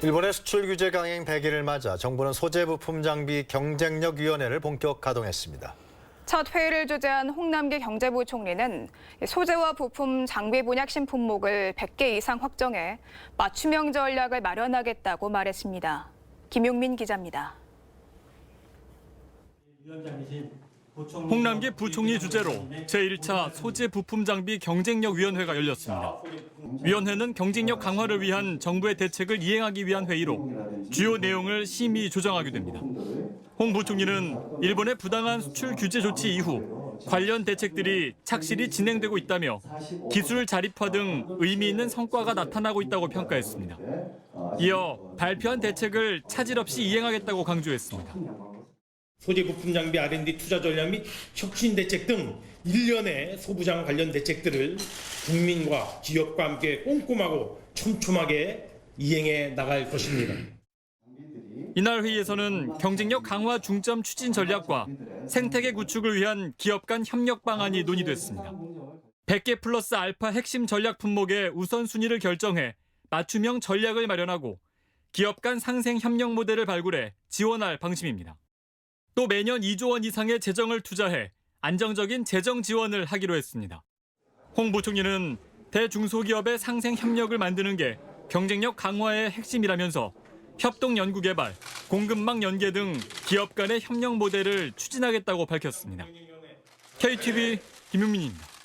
일본의 수출 규제 강행 100일을 맞아 정부는 소재 부품 장비 경쟁력 위원회를 본격 가동했습니다. 첫 회의를 주재한 홍남기 경제부 총리는 소재와 부품 장비 분야 신품목을 100개 이상 확정해 맞춤형 전략을 마련하겠다고 말했습니다. 김용민 기자입니다. 홍남기 부총리 주재로 제1차 소재 부품 장비 경쟁력 위원회가 열렸습니다. 위원회는 경쟁력 강화를 위한 정부의 대책을 이행하기 위한 회의로 주요 내용을 심의 조정하게 됩니다. 홍 부총리는 일본의 부당한 수출 규제 조치 이후 관련 대책들이 착실히 진행되고 있다며 기술 자립화 등 의미 있는 성과가 나타나고 있다고 평가했습니다. 이어 발표한 대책을 차질 없이 이행하겠다고 강조했습니다. 소재 부품 장비 R&D 투자 전략 및 혁신 대책 등 일련의 소부장 관련 대책들을 국민과 기업과 함께 꼼꼼하고 촘촘하게 이행해 나갈 것입니다. 이날 회의에서는 경쟁력 강화 중점 추진 전략과 생태계 구축을 위한 기업 간 협력 방안이 논의됐습니다. 100개 플러스 알파 핵심 전략 품목의 우선순위를 결정해 맞춤형 전략을 마련하고 기업 간 상생 협력 모델을 발굴해 지원할 방침입니다. 또 매년 2조 원 이상의 재정을 투자해 안정적인 재정 지원을 하기로 했습니다. 홍 부총리는 대중소기업의 상생 협력을 만드는 게 경쟁력 강화의 핵심이라면서 협동 연구 개발, 공급망 연계 등 기업 간의 협력 모델을 추진하겠다고 밝혔습니다. KTV 김용민입니다.